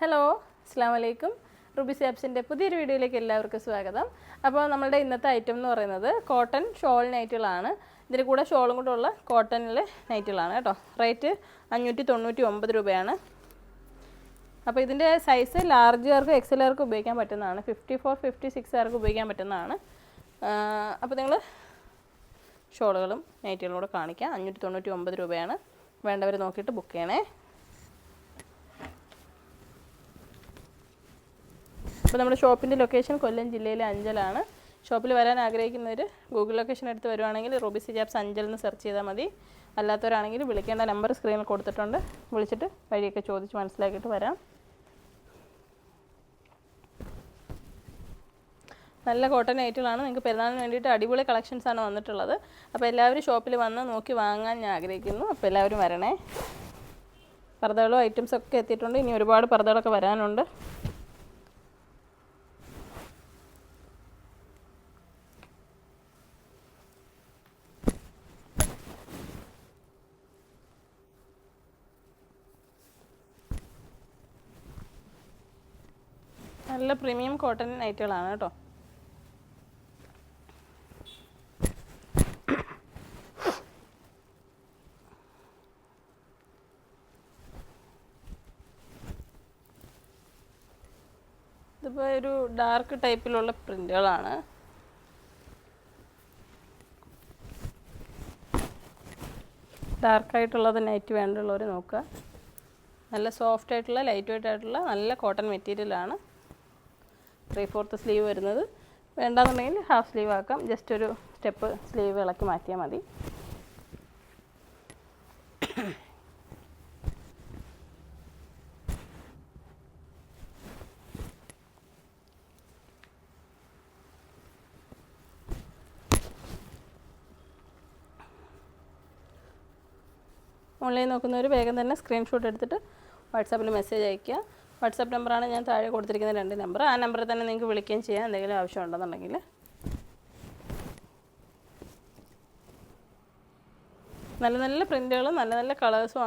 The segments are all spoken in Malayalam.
ഹലോ അസ്സാം വലൈക്കും റുബി സാബ്സിന്റെ പുതിയൊരു വീഡിയോയിലേക്ക് എല്ലാവർക്കും സ്വാഗതം. അപ്പോൾ നമ്മളുടെ ഇന്നത്തെ ഐറ്റം എന്ന് പറയുന്നത് കോട്ടൺ ഷോൾ നൈറ്റുകളാണ് ഇതിന്റെ കൂടെ ഷോളും കൂടെയുള്ള കോട്ടണിലെ നൈറ്റുകളാണ് കേട്ടോ റേറ്റ് അഞ്ഞൂറ്റി തൊണ്ണൂറ്റി ഒമ്പത് രൂപയാണ്. അപ്പോൾ ഇതിന്റെ സൈസ് ലാർജ് ലാർജുകാർക്ക് എക്സലുകാർക്ക് ഉപയോഗിക്കാൻ പറ്റുന്നതാണ്. ഫിഫ്റ്റി ഫോർ ഫിഫ്റ്റി സിക്സ് ആർക്ക് ഉപയോഗിക്കാൻ പറ്റുന്നതാണ്. അപ്പോൾ നിങ്ങൾ ഷോളുകളും നൈറ്റുകളും കൂടെ കാണിക്കാം. അഞ്ഞൂറ്റി തൊണ്ണൂറ്റി ഒമ്പത് രൂപയാണ്. വേണ്ടവർ നോക്കിയിട്ട് ബുക്ക് ചെയ്യണേ. അപ്പോൾ നമ്മുടെ ഷോപ്പിന്റെ ലൊക്കേഷൻ കൊല്ലം ജില്ലയിലെ അഞ്ചലാണ്. ഷോപ്പിൽ വരാൻ ആഗ്രഹിക്കുന്നവർ ഗൂഗിൾ ലൊക്കേഷൻ എടുത്ത് വരുവാണെങ്കിൽ റോബിസി ജാബ്സ് അഞ്ചൽ എന്ന് സെർച്ച് ചെയ്താൽ മതി. അല്ലാത്തവരാണെങ്കിൽ വിളിക്കേണ്ട നമ്പർ സ്ക്രീനിൽ കൊടുത്തിട്ടുണ്ട്. വിളിച്ചിട്ട് വഴിയൊക്കെ ചോദിച്ച് മനസ്സിലാക്കിയിട്ട് വരാം. നല്ല കോട്ടൺ ഐറ്റുകളാണ് നിങ്ങൾക്ക് പെരുന്നാളിന് വേണ്ടിയിട്ട് അടിപൊളി കളക്ഷൻസാണ് വന്നിട്ടുള്ളത്. അപ്പോൾ എല്ലാവരും ഷോപ്പിൽ വന്ന് നോക്കി വാങ്ങാൻ ഞാൻ ആഗ്രഹിക്കുന്നു. അപ്പോൾ എല്ലാവരും വരണേ. പർദ്ദകളും ഐറ്റംസൊക്കെ എത്തിയിട്ടുണ്ട്. ഇനി ഒരുപാട് പർദ്ദകളൊക്കെ വരാനുണ്ട്. നല്ല പ്രീമിയം കോട്ടൺ നൈറ്റുകളാണ് കേട്ടോ. ഇതിപ്പോൾ ഒരു ഡാർക്ക് ടൈപ്പിലുള്ള പ്രിന്റുകളാണ് ഡാർക്കായിട്ടുള്ളത് നൈറ്റ് വേണ്ടുള്ളവർ നോക്കുക. നല്ല സോഫ്റ്റ് ആയിട്ടുള്ള ലൈറ്റ് വെയിറ്റ് ആയിട്ടുള്ള നല്ല കോട്ടൺ മെറ്റീരിയലാണ്. ത്രീ ഫോർത്ത് സ്ലീവ് വരുന്നത്. വേണ്ടാന്നുണ്ടെങ്കിൽ ഹാഫ് സ്ലീവ് ആക്കാം. ജസ്റ്റ് ഒരു സ്റ്റെപ്പ് സ്ലീവ് ഇളക്കി മാറ്റിയാൽ മതി. ഓൺലൈൻ നോക്കുന്നവർ വേഗം തന്നെ സ്ക്രീൻഷോട്ട് എടുത്തിട്ട് വാട്സാപ്പിൽ മെസ്സേജ് അയയ്ക്കുക. വാട്സാപ്പ് നമ്പറാണ് ഞാൻ താഴെ കൊടുത്തിരിക്കുന്ന രണ്ട് നമ്പർ. ആ നമ്പറിൽ തന്നെ നിങ്ങൾക്ക് വിളിക്കുകയും ചെയ്യാം. എന്തെങ്കിലും ആവശ്യം ഉണ്ടെന്നുണ്ടെങ്കിൽ നല്ല നല്ല പ്രിന്റുകളും നല്ല നല്ല കളേഴ്സും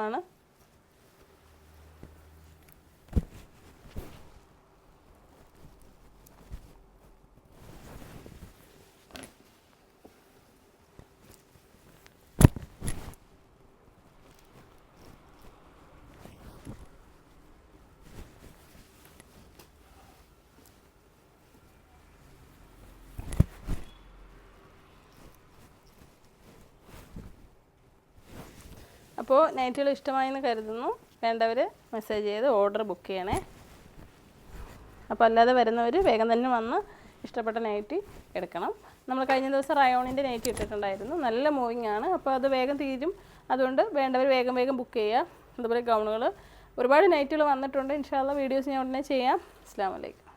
നൈറ്റുകൾ നൈറ്റുകൾ ഇഷ്ടമായെന്ന് കരുതുന്നു. വേണ്ടവർ മെസ്സേജ് ചെയ്ത് ഓർഡർ ബുക്ക് ചെയ്യണേ. അപ്പോൾ അല്ലാതെ വരുന്നവർ വേഗം തന്നെ വന്ന് ഇഷ്ടപ്പെട്ട നൈറ്റി എടുക്കണം. നമ്മൾ കഴിഞ്ഞ ദിവസം റയോണിന്റെ നൈറ്റി ഇട്ടിട്ടുണ്ടായിരുന്നു. നല്ല മൂവിങ് ആണ്. അപ്പോൾ അത് വേഗം തീരും. അതുകൊണ്ട് വേണ്ടവർ വേഗം വേഗം ബുക്ക് ചെയ്യുക. അതുപോലെ ഗൗണുകൾ ഒരുപാട് നൈറ്റുകൾ വന്നിട്ടുണ്ട്. ഇൻഷാല്ല വീഡിയോസ് ഞാൻ ഉടനെ ചെയ്യാം. അസ്സാം വലൈക്കും